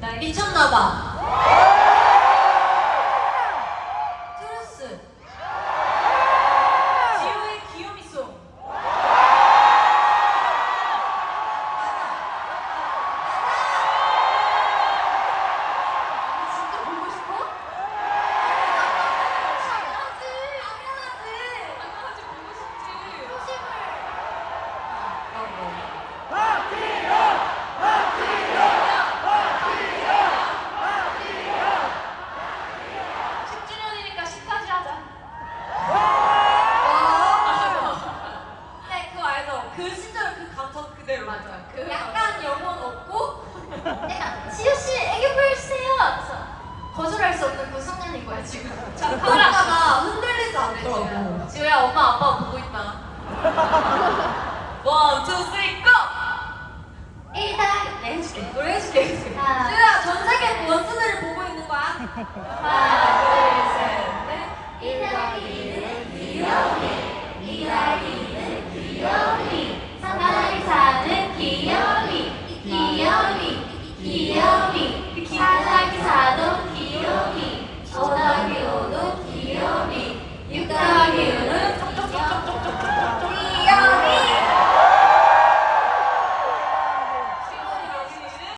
미쳤나봐. 트루스. 지효의 귀요미송. 진짜 보고 싶어? 당연하지. 당연하지. 당연하지 보고 싶지. 초심을. 아, 10주년이니까 식까지 하자. 네, 그거 알죠? 그 시절 그 감성 그대로. 맞아. 그 약간 영혼 없고, 약간 지효 씨 애교 보여주세요. 그래서 거절할 수 없는 그 순간인 거야 지금. 자, 그러다가 흔들리지 않더라고. 지효야, 엄마 아빠 보고 있다. 원, 투, 쓰리, 고! 일단 네, 해줄게. 노래 해줄게. 해줄게. 지효야, 전 세계 원순을 보고 있는 거야. 하나,